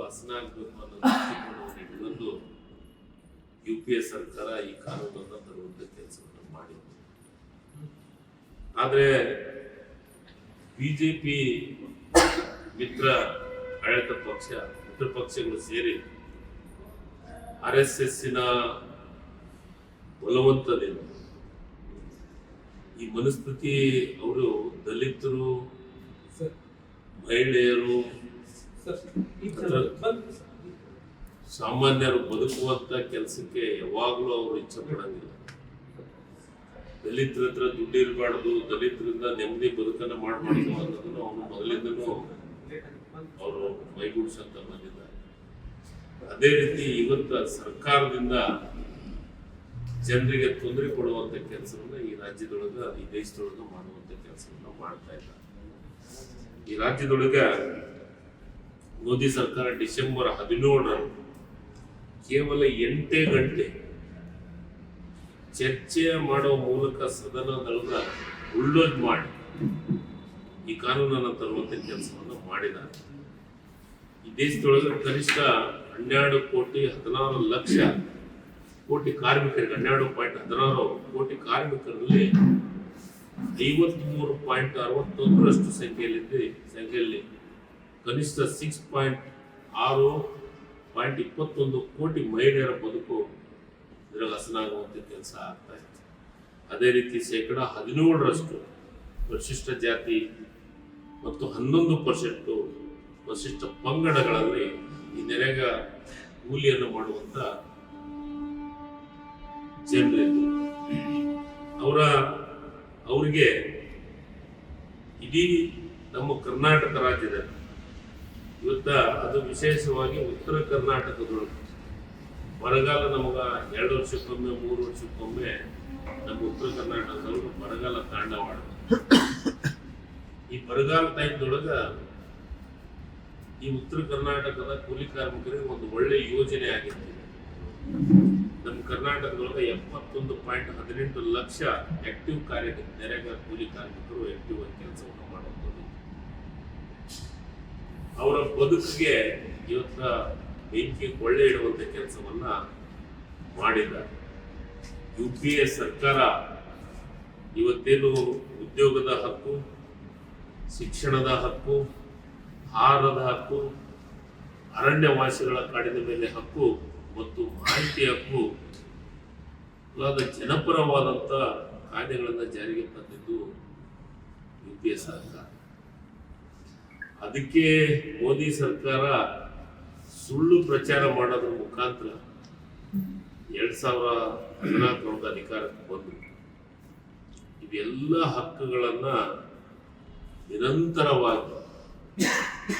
ಅನ್ನೋ ದೃಷ್ಟಿಕೋನವನ್ನು ಇಟ್ಕೊಂಡು ಯು ಪಿ ಎ ಸರ್ಕಾರ ಈ ಕಾನೂನನ್ನು ತರುವಂತ ಕೆಲಸವನ್ನು ಮಾಡಿದೆ ಆದರೆ ಬಿಜೆಪಿ ಮಿತ್ರ ಆಡಳಿತ ಪಕ್ಷ ಮಿತ್ರ ಪಕ್ಷಗಳು ಸೇರಿ ಆರ್ ಎಸ್ ಎಸ್ಸಿನ ಬಲವಂತದಿಂದ ಈ ಮನಸ್ಥಿತಿ ಅವರು ದಲಿತರು ಮಹಿಳೆಯರು ಸಾಮಾನ್ಯರು ಬದುಕುವಂತ ಕೆಲಸಕ್ಕೆ ಯಾವಾಗಲೂ ಅವರು ಇಚ್ಛೆ ಪಡಂಗಿಲ್ಲ ದಲಿತರ ಹತ್ರ ದುಡ್ಡು ಇರಬಾರ್ದು, ದಲಿತರಿಂದ ನೆಮ್ಮದಿ ಬದುಕನ್ನ ಮಾಡಬಾರ್ದು ಅನ್ನೋದನ್ನು ಅವನು ಮೊದಲಿಂದನೂ ಅವರು ಮೈಗೂಡಿಸಂತ ಬಂದಿದ್ದಾರೆ ಅದೇ ರೀತಿ ಇವತ್ತ ಸರ್ಕಾರದಿಂದ ಜನರಿಗೆ ತೊಂದರೆ ಕೊಡುವಂತ ಕೆಲಸವನ್ನ ಈ ರಾಜ್ಯದೊಳಗ, ಈ ದೇಶದೊಳಗ ಮಾಡುವಂತ ಕೆಲಸವನ್ನ ಮಾಡ್ತಾ ಇದ್ದಾರೆ. ಈ ರಾಜ್ಯದೊಳಗ ಮೋದಿ ಸರ್ಕಾರ ಡಿಸೆಂಬರ್ ಹದಿನೇಳರಂದು ಕೇವಲ ಎಂಟೇ ಗಂಟೆ ಚರ್ಚೆ ಮಾಡುವ ಮೂಲಕ ಸದನದೊಳಗ ಉಳ್ಳೋದ್ ಮಾಡಿ ಈ ಕಾನೂನನ್ನು ತರುವಂತ ಕೆಲಸವನ್ನು ಮಾಡಿದ್ದಾರೆ. ಈ ದೇಶದೊಳಗೆ ಕನಿಷ್ಠ ಹನ್ನೆರಡು ಕೋಟಿ ಹದಿನಾರು ಲಕ್ಷ ಕೋಟಿ ಕಾರ್ಮಿಕರಿಗೆ, ಹನ್ನೆರಡು ಪಾಯಿಂಟ್ ಹದಿನಾರು ಕೋಟಿ ಕಾರ್ಮಿಕರಲ್ಲಿ ಐವತ್ಮೂರು ಪಾಯಿಂಟ್ ಅರವತ್ತೊಂದರಷ್ಟು ಸಂಖ್ಯೆಯಲ್ಲಿ ಸಂಖ್ಯೆಯಲ್ಲಿ ಕನಿಷ್ಠ ಸಿಕ್ಸ್ ಪಾಯಿಂಟ್ ಆರು ಪಾಯಿಂಟ್ ಇಪ್ಪತ್ತೊಂದು ಕೋಟಿ ಮಹಿಳೆಯರ ಬದುಕು ಇದರಲ್ಲಿ ಹಸನಾಗುವಂಥ ಕೆಲಸ ಆಗ್ತಾ ಇತ್ತು. ಅದೇ ರೀತಿ ಶೇಕಡ ಹದಿನೇಳರಷ್ಟು ಪರಿಶಿಷ್ಟ ಜಾತಿ ಮತ್ತು ಹನ್ನೊಂದು ಪರ್ಸೆಂಟು ಪರಿಶಿಷ್ಟ ಪಂಗಡಗಳಲ್ಲಿ ಈ ನೆರೆಗ ಕೂಲಿಯನ್ನು ಮಾಡುವಂಥ ಜನರಿದ್ದರು ಅವರ, ಅವರಿಗೆ ಇಡೀ ನಮ್ಮ ಕರ್ನಾಟಕ ರಾಜ್ಯದಲ್ಲಿ ಇವತ್ತ ಅದು ವಿಶೇಷವಾಗಿ ಉತ್ತರ ಕರ್ನಾಟಕದೊಳಗೆ. ಬರಗಾಲ ನಮಗ ಎರಡು ವರ್ಷಕ್ಕೊಮ್ಮೆ, ಮೂರು ವರ್ಷಕ್ಕೊಮ್ಮೆ ನಮ್ಮ ಉತ್ತರ ಕರ್ನಾಟಕದೊಳಗೆ ಬರಗಾಲ ತಾಂಡವಾಡ ಈ ಬರಗಾಲ ಟೈಮ್ದೊಳಗ ಈ ಉತ್ತರ ಕರ್ನಾಟಕದ ಕೂಲಿ ಕಾರ್ಮಿಕರಿಗೆ ಒಂದು ಒಳ್ಳೆ ಯೋಜನೆ ಆಗಿತ್ತು ನಮ್ಮ ಕರ್ನಾಟಕದೊಳಗೆ ಎಪ್ಪತ್ತೊಂದು ಪಾಯಿಂಟ್ ಹದಿನೆಂಟು ಲಕ್ಷ ಆಕ್ಟಿವ್ ಕಾರ್ಯ ನೆರೆಗ ಕೂಲಿ ಕಾರ್ಮಿಕರು ಆಕ್ಟಿವ್ ಆಗಿ ಕೆಲಸವನ್ನು ಮಾಡುವಂಥದ್ದು. ಅವರ ಬದುಕಿಗೆ ಇವತ್ತ ಬೆಂಕಿ ಕೊಳ್ಳೆ ಇಡುವಂತ ಕೆಲಸವನ್ನ ಮಾಡಿದ್ದಾರೆ. ಯು ಪಿ ಎ ಸರ್ಕಾರ ಇವತ್ತೇನು ಉದ್ಯೋಗದ ಹಕ್ಕು, ಶಿಕ್ಷಣದ ಹಕ್ಕು, ಆಹಾರದ ಹಕ್ಕು, ಅರಣ್ಯವಾಸಿಗಳ ಕಾಡಿನ ಮೇಲೆ ಹಕ್ಕು ಮತ್ತು ಮಾಹಿತಿ ಹಕ್ಕು ಮೊದಲಾದ ಜನಪರವಾದಂಥ ಕಾಯ್ದೆಗಳನ್ನು ಜಾರಿಗೆ ತಂದಿದ್ದು ಯು ಪಿ ಎ ಸರ್ಕಾರ. ಅದಕ್ಕೆ ಮೋದಿ ಸರ್ಕಾರ ಸುಳ್ಳು ಪ್ರಚಾರ ಮಾಡೋದ್ರ ಮುಖಾಂತರ ಎರಡ್ ಸಾವಿರ ಹದಿನಾಲ್ಕರೊಳಗೆ ಅಧಿಕಾರಕ್ಕೆ ಬಂದು ಇದೆಲ್ಲ ಹಕ್ಕುಗಳನ್ನ ನಿರಂತರವಾಗಿ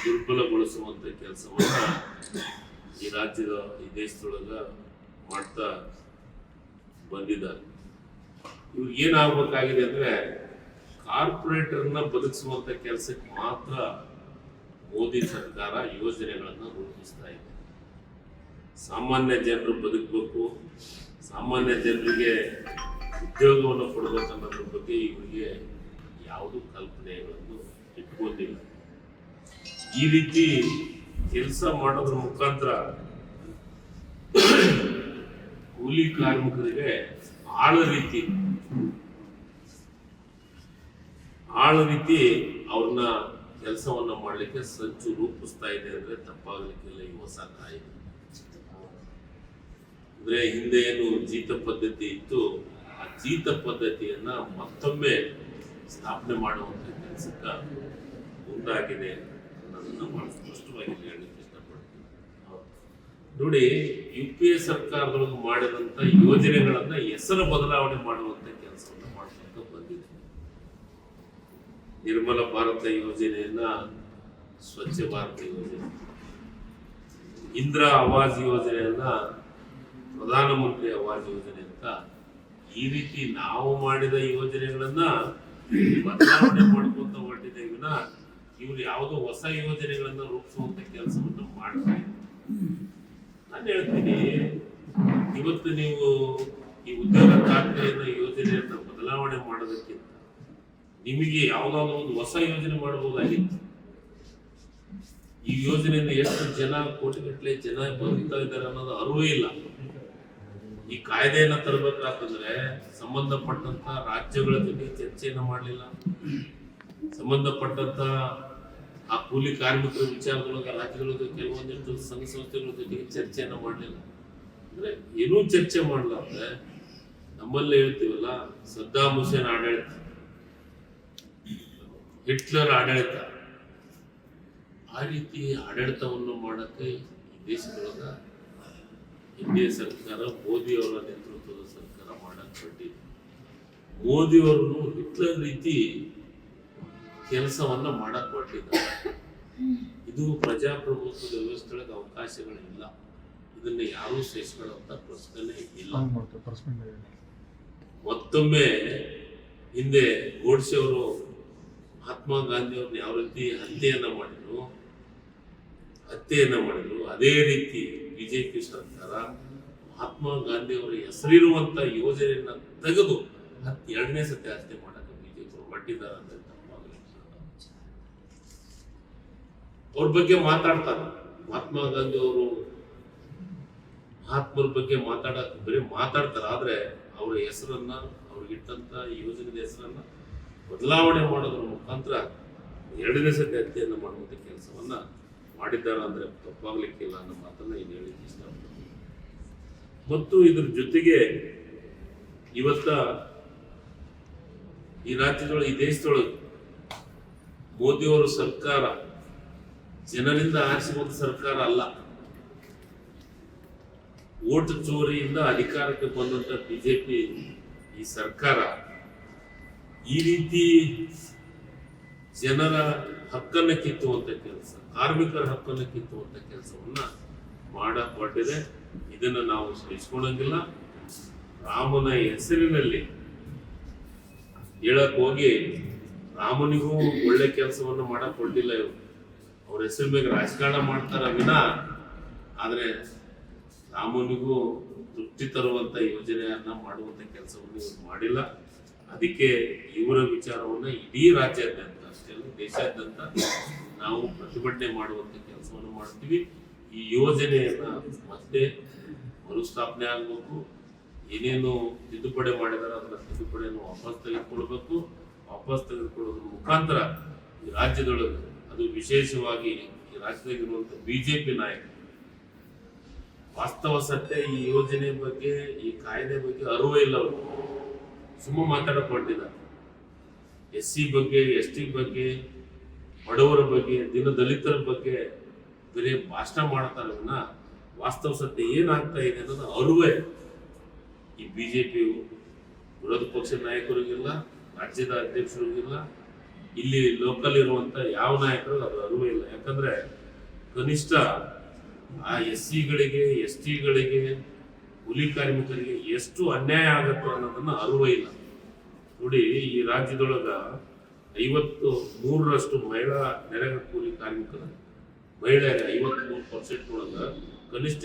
ದುರ್ಬಲಗೊಳಿಸುವಂತ ಕೆಲಸವನ್ನ ಈ ರಾಜ್ಯದ, ಈ ದೇಶದೊಳಗ ಮಾಡ್ತಾ ಬಂದಿದ್ದಾರೆ. ಇವ್ರಿಗೆ ಏನಾಗಬೇಕಾಗಿದೆ ಅಂದ್ರೆ ಕಾರ್ಪೊರೇಟರ್ನ ಬದುಕಿಸುವಂತ ಕೆಲಸಕ್ಕೆ ಮಾತ್ರ ಮೋದಿ ಸರ್ಕಾರ ಯೋಜನೆಗಳನ್ನ ರೂಪಿಸ್ತಾ ಇದೆ. ಸಾಮಾನ್ಯ ಜನರು ಬದುಕಬೇಕು. ಸಾಮಾನ್ಯ ಜನರಿಗೆ ಉದ್ಯೋಗವನ್ನು ಕೊಡಬೇಕನ್ನೋದ್ರ ಬಗ್ಗೆ ಇವರಿಗೆ ಯಾವುದು ಕಲ್ಪನೆಗಳನ್ನು ಇಟ್ಕೋತಿಲ್ಲ ಈ ರೀತಿ ಕೆಲಸ ಮಾಡೋದ್ರ ಮುಖಾಂತರ ಕೂಲಿ ಕಾರ್ಮಿಕರಿಗೆ ಆಳ ರೀತಿ ಆಳ ರೀತಿ ಅವ್ರನ್ನ ಕೆಲಸವನ್ನ ಮಾಡಲಿಕ್ಕೆ ಸಂಚು ರೂಪಿಸ್ತಾ ಇದೆ ಅಂದರೆ ತಪ್ಪಾಗಲಿಕ್ಕಿಲ್ಲ ಈ ಹೊಸ ಅಂದರೆ ಹಿಂದೆ ಏನು ಜೀತ ಪದ್ಧತಿ ಇತ್ತು, ಆ ಜೀತ ಪದ್ಧತಿಯನ್ನು ಮತ್ತೊಮ್ಮೆ ಸ್ಥಾಪನೆ ಮಾಡುವಂಥ ಕೆಲಸಕ್ಕ ಮುಂದಾಗಿದೆ ಅನ್ನೋದನ್ನು ಬಹಳ ಸ್ಪಷ್ಟವಾಗಿ ಹೇಳಲಿಕ್ಕೆ ಇಷ್ಟಪಡ್ತೀನಿ. ನೋಡಿ, ಯು ಪಿ ಎ ಸರ್ಕಾರದೊಳಗೆ ಮಾಡಿದಂಥ ಯೋಜನೆಗಳನ್ನು ಹೆಸರು ಬದಲಾವಣೆ ಮಾಡುವಂತ ಕೆಲಸವನ್ನ ಮಾಡ್ಕೊಂತ ಬಂದಿದೆ ನಿರ್ಮಲ ಭಾರತ ಯೋಜನೆಯನ್ನ ಸ್ವಚ್ಛ ಭಾರತ ಯೋಜನೆ. ಇಂದ್ರ ಆವಾಸ್ ಯೋಜನೆಯನ್ನ ಪ್ರಧಾನಮಂತ್ರಿ ಆವಾಸ್ ಯೋಜನೆ ಅಂತ ಈ ರೀತಿ ನಾವು ಮಾಡಿದ ಯೋಜನೆಗಳನ್ನ ಬದಲಾವಣೆ ಮಾಡ್ಕೊಂತ ಹೊರಟಿದೆ ವಿನ ಇವ್ರು ಯಾವುದೋ ಹೊಸ ಯೋಜನೆಗಳನ್ನ ರೂಪಿಸುವಂತ ಕೆಲಸವನ್ನು ಮಾಡ್ತಾ ಇಲ್ಲ ನಾನು ಹೇಳ್ತೀನಿ, ಇವತ್ತು ನೀವು ಈ ಉದ್ಯೋಗ ಮಾಡೋದಕ್ಕಿಂತ ನಿಮಗೆ ಯಾವುದಾದ್ರು ಒಂದು ಹೊಸ ಯೋಜನೆ ಮಾಡಬಹುದಾಗಿತ್ತು ಈ ಯೋಜನೆಯಿಂದ ಎಷ್ಟು ಜನ ಕೋಟಿಗಟ್ಟಲೆ ಜನ ಬದುಕ್ತಾ ಇದ್ದಾರೆ ಅನ್ನೋದು ಅರಿವೇ ಇಲ್ಲ. ಈ ಕಾಯ್ದೆಯನ್ನ ತರಬೇಕಾಗ್ತಂದ್ರೆ ಸಂಬಂಧಪಟ್ಟಂತ ರಾಜ್ಯಗಳ ಜೊತೆ ಚರ್ಚೆಯನ್ನ ಮಾಡಲಿಲ್ಲ. ಸಂಬಂಧಪಟ್ಟಂತ ಆ ಕೂಲಿ ಕಾರ್ಮಿಕರ ವಿಚಾರದೊಳಗ ರಾಜ್ಯಗಳ ಜೊತೆ ಕೆಲವೊಂದಿಷ್ಟು ಸಂಘ ಸಂಸ್ಥೆಗಳ ಜೊತೆಗೆ ಚರ್ಚೆಯನ್ನ ಮಾಡಲಿಲ್ಲ. ಅಂದ್ರೆ ಏನೂ ಚರ್ಚೆ ಮಾಡಲಾರ್ದೆ, ನಮ್ಮಲ್ಲೇ ಹೇಳ್ತೀವಲ್ಲ, ಸದ್ದಾಂ ಹುಸೇನ್ ಆಡಳಿತ. ಹಿಟ್ಲರ್ ಆಡಳಿತ. ಆ ರೀತಿ ಆಡಳಿತವನ್ನು ಮಾಡಕ್ಕೆ ದೇಶದೊಳಗ ಹಿಂದೆ ಸರ್ಕಾರ ಮೋದಿ ಅವರ ನೇತೃತ್ವದ ಸರ್ಕಾರ ಮಾಡಕ್ ಹೊರಟಿದೆ ಮೋದಿ ಅವರು ಹಿಟ್ಲರ್ ರೀತಿ ಕೆಲಸವನ್ನ ಮಾಡಕ್ ಹೊಟ್ಟಿದ್ದಾರೆ ಇದು ಪ್ರಜಾಪ್ರಭುತ್ವದ ವ್ಯವಸ್ಥೆಯೊಳಗೆ ಅವಕಾಶಗಳಿಲ್ಲ. ಇದನ್ನ ಯಾರು ಸೇರಿಸ್ಕೊಳ್ಳುವಂತ ಪ್ರಶ್ನೆ ಇಲ್ಲ ಮತ್ತೊಮ್ಮೆ ಹಿಂದೆ ಗೋಡ್ಸೆ ಅವರು ಮಹಾತ್ಮ ಗಾಂಧಿ ಅವ್ರನ್ನ ಯಾವ ರೀತಿ ಹತ್ಯೆಯನ್ನ ಮಾಡಿದ್ರು ಹತ್ಯೆಯನ್ನ ಮಾಡಿದ್ರು, ಅದೇ ರೀತಿ ಬಿಜೆಪಿ ಸರ್ಕಾರ ಮಹಾತ್ಮ ಗಾಂಧಿ ಅವರ ಹೆಸರಿರುವಂತ ಯೋಜನೆಯನ್ನ ತೆಗೆದು ಹತ್ ಎರಡನೇ ಸತಿ ಹತ್ಯೆ ಮಾಡಕ್ಕೆ ಬಿಜೆಪಿ ಹೊರಟಿದ್ದಾರೆ ಅಂತ ಅವ್ರ ಬಗ್ಗೆ ಮಾತಾಡ್ತಾರೆ. ಮಹಾತ್ಮ ಗಾಂಧಿ ಅವರು ಮಹಾತ್ಮರ ಬಗ್ಗೆ ಮಾತಾಡಕ್ ಬರೀ ಮಾತಾಡ್ತಾರೆ, ಆದ್ರೆ ಅವರ ಹೆಸರನ್ನ, ಅವ್ರಿಗಿಟ್ಟಂತ ಯೋಜನೆ ಯೋಜನೆದ ಹೆಸರನ್ನ ಬದಲಾವಣೆ ಮಾಡೋದ್ರ ಮುಖಾಂತರ ಎರಡನೇ ಸತಿ ಅಧ್ಯಯನ ಮಾಡುವಂಥ ಕೆಲಸವನ್ನ ಮಾಡಿದ್ದಾರೆ ಅಂದ್ರೆ ತಪ್ಪಾಗಲಿಕ್ಕಿಲ್ಲ ಅನ್ನೋ ಮಾತನ್ನು ಇಲ್ಲಿ ಹೇಳಿಕ್ಕೆ ಇಷ್ಟಪಡ್ತೀನಿ ಮತ್ತು ಇದ್ರ ಜೊತೆಗೆ ಇವತ್ತ ಈ ರಾಜ್ಯದೊಳಗೆ, ಈ ದೇಶದೊಳಗೆ ಮೋದಿಯವರ ಸರ್ಕಾರ, ಜನರಿಂದ ಆರಿಸಿಕೊಂಡ ಸರ್ಕಾರ ಅಲ್ಲ. ಓಟ್ ಚೋರಿಯಿಂದ ಅಧಿಕಾರಕ್ಕೆ ಬಂದಂತ ಬಿಜೆಪಿ ಈ ಸರ್ಕಾರ ಈ ರೀತಿ ಜನರ ಹಕ್ಕನ್ನು ಕಿತ್ತುವಂಥ ಕೆಲಸ, ಕಾರ್ಮಿಕರ ಹಕ್ಕನ್ನು ಕಿತ್ತುವಂಥ ಕೆಲಸವನ್ನ ಮಾಡಕ್ ಹೊರಟಿದೆ ಇದನ್ನ ನಾವು ಸಹಿಸ್ಕೊಳಂಗಿಲ್ಲ ರಾಮನ ಹೆಸರಿನಲ್ಲಿ ಹೇಳಕ್ ಹೋಗಿ ರಾಮನಿಗೂ ಒಳ್ಳೆ ಕೆಲಸವನ್ನು ಮಾಡಕ್ ಹೊರಟಿಲ್ಲ ಇವರು. ಅವ್ರ ಹೆಸರು ಮೇಲೆ ರಾಜಕಾರಣ ಮಾಡ್ತಾರ ವಿನ, ಆದರೆ ರಾಮನಿಗೂ ತೃಪ್ತಿ ತರುವಂಥ ಯೋಜನೆಯನ್ನ ಮಾಡುವಂಥ ಕೆಲಸವನ್ನು ಇವರು ಮಾಡಿಲ್ಲ. ಅದಕ್ಕೆ ಇವರ ವಿಚಾರವನ್ನ ಇಡೀ ರಾಜ್ಯಾದ್ಯಂತ ಅಷ್ಟೇ ಅಲ್ಲ, ದೇಶಾದ್ಯಂತ ನಾವು ಪ್ರತಿಭಟನೆ ಮಾಡುವಂತ ಕೆಲಸವನ್ನು ಮಾಡ್ತೀವಿ. ಈ ಯೋಜನೆಯನ್ನ ಮತ್ತೆ ಮರುಸ್ಥಾಪನೆ ಆಗಬೇಕು. ಏನೇನು ತಿದ್ದುಪಡಿ ಮಾಡಿದಾರೆ ಅದನ್ನ ತಿದ್ದುಪಡಿಯನ್ನು ವಾಪಸ್ ತೆಗೆದುಕೊಳ್ಬೇಕು. ವಾಪಸ್ ತೆಗೆದುಕೊಳ್ಳೋದ್ರ ಮುಖಾಂತರ ಈ ರಾಜ್ಯದೊಳಗೆ ಅದು ವಿಶೇಷವಾಗಿ ಈ ರಾಜ್ಯದಾಗಿರುವಂತ ಬಿಜೆಪಿ ನಾಯಕರು ವಾಸ್ತವ ಸತ್ಯ ಈ ಯೋಜನೆ ಬಗ್ಗೆ, ಈ ಕಾಯ್ದೆ ಬಗ್ಗೆ ಅರಿವೇ ಇಲ್ಲ ಅವರು ಸುಮ್ಮ ಮಾತಾಡಕ್ ಹೊರಟಿದ್ದಾರೆ ಎಸ್ ಸಿ ಬಗ್ಗೆ, ಎಸ್ ಟಿ ಬಗ್ಗೆ, ಬಡವರ ಬಗ್ಗೆ, ದಿನ ದಲಿತರ ಬಗ್ಗೆ ಬರೀ ಭಾಷಣ ಮಾಡ್ತಾರೆ ವಾಸ್ತವ ಸತ್ಯ ಏನಾಗ್ತಾ ಇದೆ ಅನ್ನೋದು ಅರಿವೇ ಈ ಬಿಜೆಪಿ ವಿರೋಧ ಪಕ್ಷದ ನಾಯಕರಿಗಿಲ್ಲ, ರಾಜ್ಯದ ಅಧ್ಯಕ್ಷರಿಗಿಲ್ಲ, ಇಲ್ಲಿ ಲೋಕಲ್ ಇರುವಂತ ಯಾವ ನಾಯಕರು ಅದು ಅರಿವೇ ಇಲ್ಲ. ಯಾಕಂದ್ರೆ ಕನಿಷ್ಠ ಆ ಎಸ್ ಸಿಗಳಿಗೆ ಎಸ್ ಟಿಗಳಿಗೆ ಕೂಲಿ ಕಾರ್ಮಿಕರಿಗೆ ಎಷ್ಟು ಅನ್ಯಾಯ ಆಗತ್ತೋ ಅನ್ನೋದನ್ನ ಅರಿವೇ ಇಲ್ಲ. ನೋಡಿ, ಈ ರಾಜ್ಯದೊಳಗ ಐವತ್ತು ಮೂರರಷ್ಟು ಮಹಿಳಾ ನೆರೆಗ ಕೂಲಿ ಕಾರ್ಮಿಕರ ಮಹಿಳೆಯರ ಐವತ್ತ್ ಮೂರು ಪರ್ಸೆಂಟ್ ಒಳಗ ಕನಿಷ್ಠ